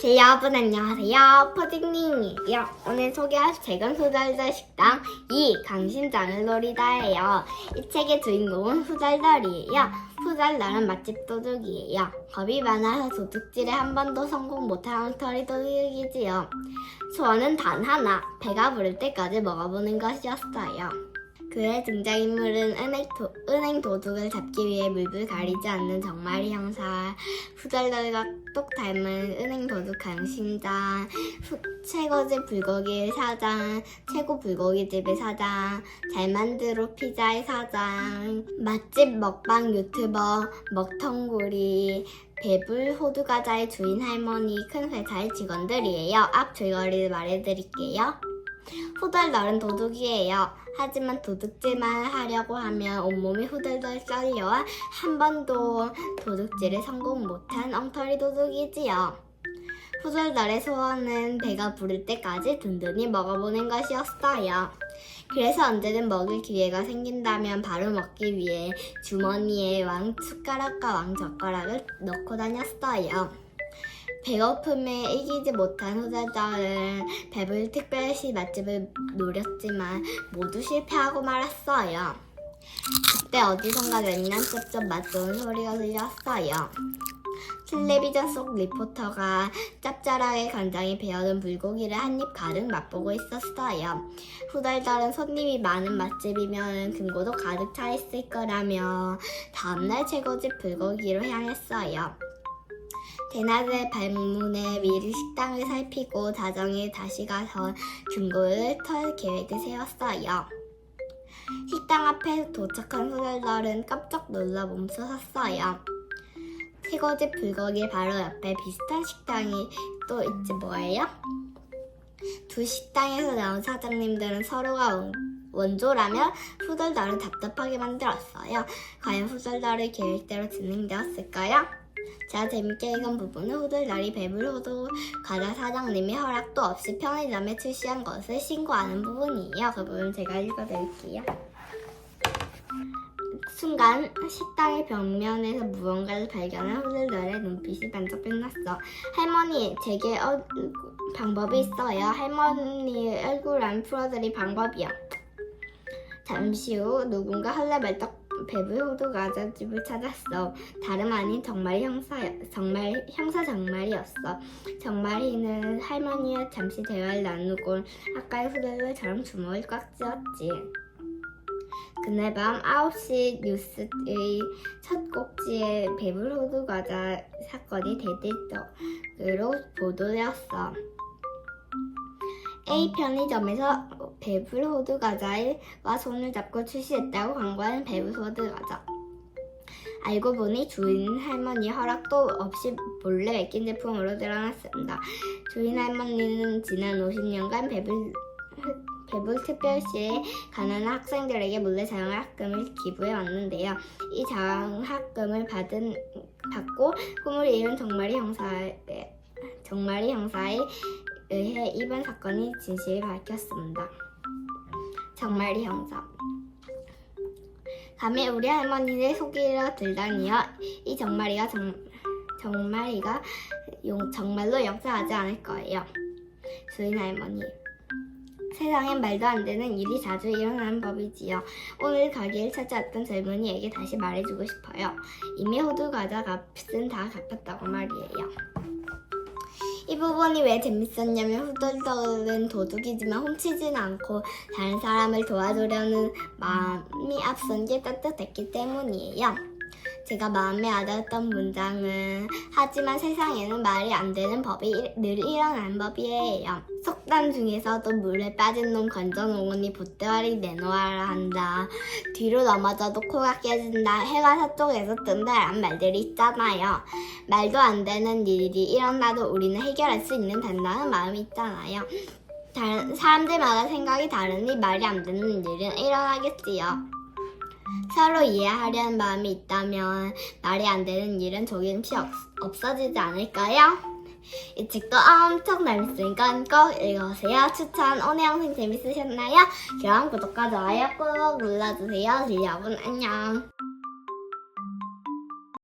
제 여러분 안녕하세요. 퍼딩님이에요. 오늘 소개할 책은 후덜덜 식당 2 강심장을 노리다예요. 이 책의 주인공은 후덜덜이에요. 후덜덜은 맛집 도둑이에요. 겁이 많아서 도둑질에 한 번도 성공 못한 엉터리 도둑이지요. 소원은 단 하나, 배가 부를 때까지 먹어보는 것이었어요. 그의 등장인물은 은행, 도, 은행 도둑을 잡기 위해 물불 가리지 않는 정말이 형사, 후덜덜과 똑 닮은 은행 도둑 강심장, 후- 최고집 불고기 사장, 최고 불고기집의 사장, 잘 만들어 피자의 사장, 맛집 먹방 유튜버 먹텅구리, 배불 호두과자의 주인 할머니, 큰 회사의 직원들이에요. 앞 줄거리를 말해드릴게요. 후덜덜은 도둑이에요. 하지만 도둑질만 하려고 하면 온몸이 후덜덜 썰려와 한 번도 도둑질에 성공 못한 엉터리 도둑이지요. 후덜덜의 소원은 배가 부를 때까지 든든히 먹어보는 것이었어요. 그래서 언제든 먹을 기회가 생긴다면 바로 먹기 위해 주머니에 왕 숟가락과 왕 젓가락을 넣고 다녔어요. 배고픔에 이기지 못한 후덜덜은 배불 특별시 맛집을 노렸지만 모두 실패하고 말았어요. 그때 어디선가 냉난쩝쩝 맛 좋은 소리가 들렸어요. 텔레비전 속 리포터가 짭짤하게 간장이 배어든 불고기를 한 입 가득 맛보고 있었어요. 후덜덜은 손님이 많은 맛집이면 금고도 가득 차 있을 거라며 다음날 최고집 불고기로 향했어요. 대낮에 방문해 미리 식당을 살피고 다정히 다시 가서 금고를 털 계획을 세웠어요. 식당 앞에 도착한 후덜덜은 깜짝 놀라 멈춰섰어요. 최고집 불고기 바로 옆에 비슷한 식당이 또 있지 뭐예요? 두 식당에서 나온 사장님들은 서로가 원, 원조라며 후덜덜을 답답하게 만들었어요. 과연 후덜덜의 계획대로 진행되었을까요? 제가 재밌게 읽은 부분은 후들날이 배불호도 과자 사장님이 허락도 없이 편의점에 출시한 것을 신고하는 부분이에요. 그 부분 제가 읽어드릴게요. 순간 식당의 벽면에서 무언가를 발견한 후들날의 눈빛이 반짝 빛났어. 할머니, 제게 어, 방법이 있어요. 할머니의 얼굴 안 풀어드릴 방법이요. 잠시 후 누군가 헐레벌떡 호두 과자집을 찾았어. 다름 아닌 정말 형사 정말 형사 정말이었어. 정말이는 할머니와 잠시 대화를 나누고 아까의 후배들처럼 주먹을 꽉 쥐었지. 그날 밤 9시 뉴스의 첫 꼭지에 배불 호두 과자 사건이 대대적으로 보도되었어. A 편의점에서 배불 호두 과자와 손을 잡고 출시했다고 광고하는 배불 호두 과자. 알고 보니 주인 할머니 허락도 없이 몰래 맡긴 제품으로 드러났습니다. 주인 할머니는 지난 50년간 배불 배불 특별시에 가난한 학생들에게 몰래 장학금을 기부해 왔는데요. 이 장학금을 받은 받고 꿈을 이룬 정말이 형사에 정말이 형사에 의해 이번 사건이 진실을 밝혔습니다. 정말이 형사. 감히 우리 할머니를 속이려 들다니요. 이 정말이가 정, 정말이가 용, 정말로 역사하지 않을 거예요. 주인 할머니. 세상엔 말도 안 되는 일이 자주 일어나는 법이지요. 오늘 가게를 찾아왔던 젊은이에게 다시 말해주고 싶어요. 이미 호두 과자 값은 다 갚았다고 말이에요. 이 부분이 왜 재밌었냐면 후덜덜은 도둑이지만 훔치진 않고 다른 사람을 도와주려는 마음이 앞선 게 따뜻했기 때문이에요. 제가 마음에 와닿았던 문장은 하지만 세상에는 말이 안 되는 법이 일- 늘 일어나는 법이에요. 속담 중에서도 물에 빠진 놈 건져놓으니 보따리 내놓아라 한다. 뒤로 넘어져도 코가 깨진다. 해가 서쪽에서 뜬다라는 말들이 있잖아요. 말도 안 되는 일이 일어나도 우리는 해결할 수 있는 단단한 마음이 있잖아요. 다른, 사람들마다 생각이 다르니 말이 안 되는 일은 일어나겠지요. 서로 이해하려는 마음이 있다면 말이 안 되는 일은 조금씩 없, 없어지지 않을까요? 이 책도 엄청 재밌으니까 꼭 읽어보세요. 추천 오늘 영상 재밌으셨나요? 그럼 구독과 좋아요 꼭 눌러주세요. 여러분 안녕.